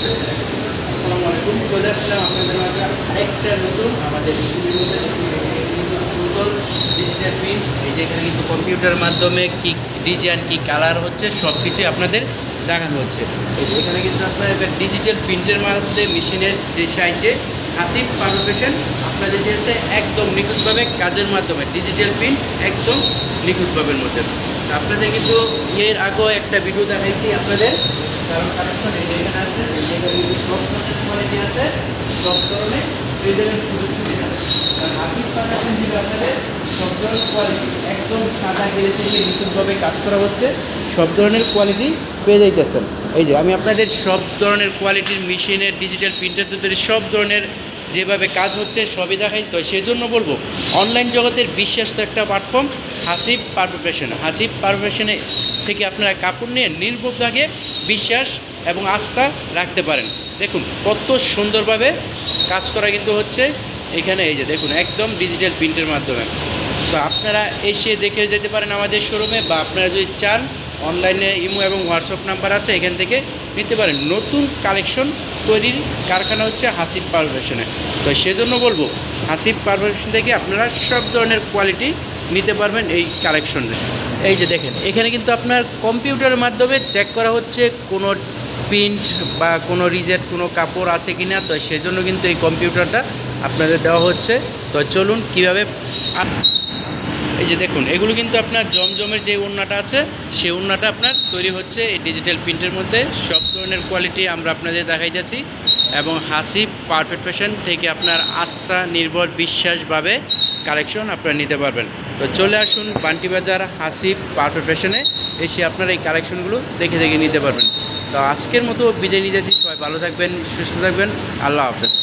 আসসালামু আলাইকুম। চলে আসলাম আপনাদের মাঝে আরেকটা নতুন আমাদের নতুন ডিজিটাল প্রিন্ট এই যে এখানে কিন্তু কম্পিউটার মাধ্যমে কি ডিজাইন কি কালার হচ্ছে সব কিছুই আপনাদের দেখানো হচ্ছে। এখানে কিন্তু আপনার ডিজিটাল প্রিন্টের মাধ্যমে মেশিনের যে সাহায্যে হাসিব পারফেকশন আপনাদের যেতে একদম নিখুঁতভাবে কাজের মাধ্যমে ডিজিটাল প্রিন্ট একদম নিখুঁতভাবের মধ্যে। আপনাদের কিন্তু এর আগেও একটা ভিডিও দেখাইছি আপনাদের। কারণ কানেকশন সব ধরনের কোয়ালিটি আছে, সব ধরনের আপনাদের, সব ধরনের কোয়ালিটি একদম কাজ করা হচ্ছে, সব ধরনের কোয়ালিটি পেয়ে যাইতেছেন। এই যে, আমি আপনাদের সব ধরনের কোয়ালিটির মেশিনের ডিজিটাল প্রিন্টার তৈরি, সব ধরনের যেভাবে কাজ হচ্ছে, সবই দেখাই, তো সেই জন্য বলব অনলাইন জগতের বিশ্বাস্ত একটা প্ল্যাটফর্ম হাসিব পারফেকশন, হাসিব পারফেকশনে থেকে আপনারা কাপড় নিয়ে নির্ভরভাগে বিশ্বাস এবং আস্থা রাখতে পারেন। দেখুন, কত সুন্দরভাবে কাজ করা কিন্তু হচ্ছে। এখানে এই যে দেখুন, একদম ডিজিটাল প্রিন্টের মাধ্যমে। তো আপনারা এসে দেখে যেতে পারেন আমাদের শোরুমে বা আপনারা যদি চান অনলাইনে ইমো এবং হোয়াটসঅ্যাপ নাম্বার আছে, এখান থেকে নিতে পারেন। নতুন কালেকশন তৈরির কারখানা হচ্ছে হাসিব পারভেশনে তো সেজন্য বলব, হাসিব পারভেশন থেকে আপনারা সব ধরনের কোয়ালিটি নিতে পারবেন এই কালেকশনে এই যে দেখেন, এখানে কিন্তু আপনার কম্পিউটারের মাধ্যমে চেক করা হচ্ছে কোনো প্রিন্ট বা কোনো রিজেক্ট কোনো কাপড় আছে কি না তো সেজন্য কিন্তু এই কম্পিউটারটা আপনাদের দেওয়া হচ্ছে। তো চলুন কীভাবে এই যে দেখুন, এগুলো কিন্তু আপনার জমজমের যে উন্নাটা আছে, সেই উন্নাটা আপনার তৈরি হচ্ছে এই ডিজিটাল প্রিন্টের মধ্যে। সব ধরনের কোয়ালিটি আমরা আপনাদের দেখাইতেছি এবং হাসি পারফেক্ট ফ্যাশন থেকে আপনার আস্থা, নির্ভর, বিশ্বাসভাবে কালেকশন আপনারা নিতে পারবেন। তো চলে আসুন বান্টি বাজার হাসি পারফেক্ট ফ্যাশনে, এসে আপনারা এই কালেকশনগুলো দেখে দেখে নিতে পারবেন। তো আজকের মতো বিদায় নিতেছি সবাই ভালো থাকবেন, সুস্থ থাকবেন, আল্লাহ হাফেজ।